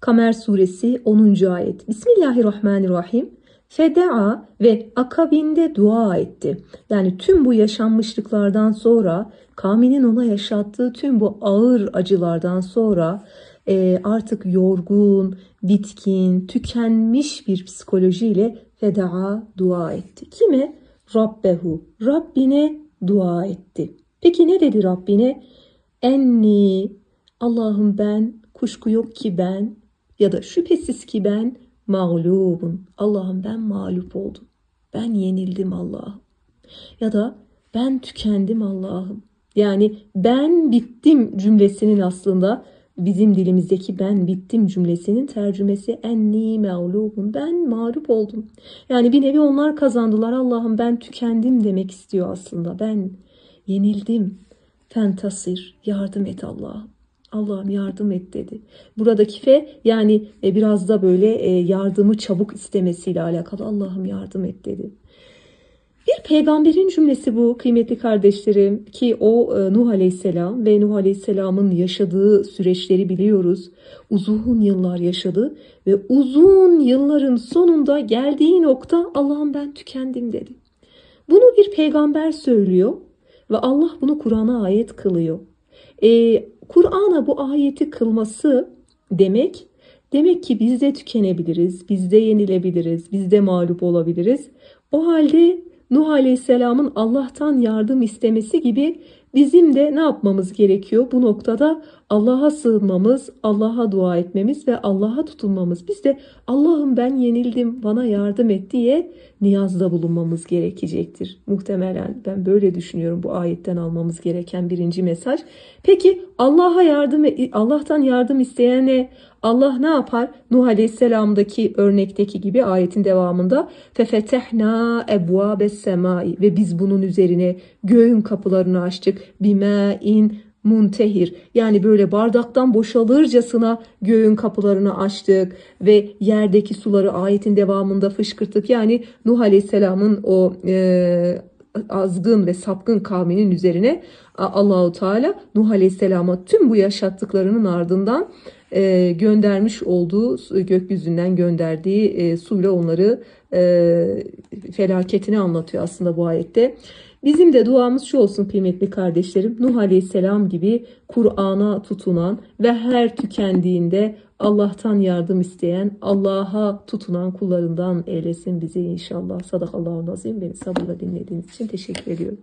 Kamer suresi 10. ayet. Bismillahirrahmanirrahim. Fedaa ve akabinde dua etti. Yani tüm bu yaşanmışlıklardan sonra kavminin ona yaşattığı tüm bu ağır acılardan sonra e, artık yorgun, bitkin, tükenmiş bir psikolojiyle fedaa dua etti. Kime? Rabbehu. Rabbine dua etti. Peki ne dedi Rabbine? Enni Allah'ım ben kuşku yok ki ben ya da şüphesiz ki ben mağlubun. Allah'ım ben mağlup oldum. Ben yenildim Allah'ım. Ya da ben tükendim Allah'ım. Yani ben bittim cümlesinin aslında bizim dilimizdeki ben bittim cümlesinin tercümesi enni mağlubun. Ben mağlup oldum. Yani bir nevi onlar kazandılar. Allah'ım ben tükendim demek istiyor aslında. Ben yenildim. Fentasir yardım et Allah'ım. Allah'ım yardım et dedi. Buradaki fe yani e, biraz da böyle e, yardımı çabuk istemesiyle alakalı Allah'ım yardım et dedi. Bir peygamberin cümlesi bu kıymetli kardeşlerim ki o e, Nuh Aleyhisselam ve Nuh Aleyhisselam'ın yaşadığı süreçleri biliyoruz. Uzun yıllar yaşadı ve uzun yılların sonunda geldiği nokta Allah'ım ben tükendim dedi. Bunu bir peygamber söylüyor ve Allah bunu Kur'an'a ayet kılıyor. Ee, Kur'an'a bu ayeti kılması demek demek ki biz de tükenebiliriz, biz de yenilebiliriz, biz de mağlup olabiliriz. O halde Nuh Aleyhisselam'ın Allah'tan yardım istemesi gibi bizim de ne yapmamız gerekiyor? Bu noktada Allah'a sığınmamız, Allah'a dua etmemiz ve Allah'a tutunmamız. Biz de Allah'ım ben yenildim, bana yardım et diye niyazda bulunmamız gerekecektir. Muhtemelen ben böyle düşünüyorum bu ayetten almamız gereken birinci mesaj. Peki Allah'a yardım Allah'tan yardım isteyene Allah ne yapar? Nuh Aleyhisselam'daki örnekteki gibi ayetin devamında fefetehna ebvabes semai ve biz bunun üzerine göğün kapılarını açtık bima'in muntehir yani böyle bardaktan boşalırcasına göğün kapılarını açtık ve yerdeki suları ayetin devamında fışkırttık. Yani Nuh Aleyhisselam'ın o e, azgın ve sapkın kavminin üzerine Allahu Teala Nuh Aleyhisselam'a tüm bu yaşattıklarının ardından e, göndermiş olduğu gökyüzünden gönderdiği e, suyla onları e, felaketini anlatıyor aslında bu ayette. Bizim de duamız şu olsun kıymetli kardeşlerim. Nuh Aleyhisselam gibi Kur'an'a tutunan ve her tükendiğinde Allah'tan yardım isteyen, Allah'a tutunan kullarından eylesin bizi inşallah. Sadakallahu nazim. Beni sabırla dinlediğiniz için teşekkür ediyorum.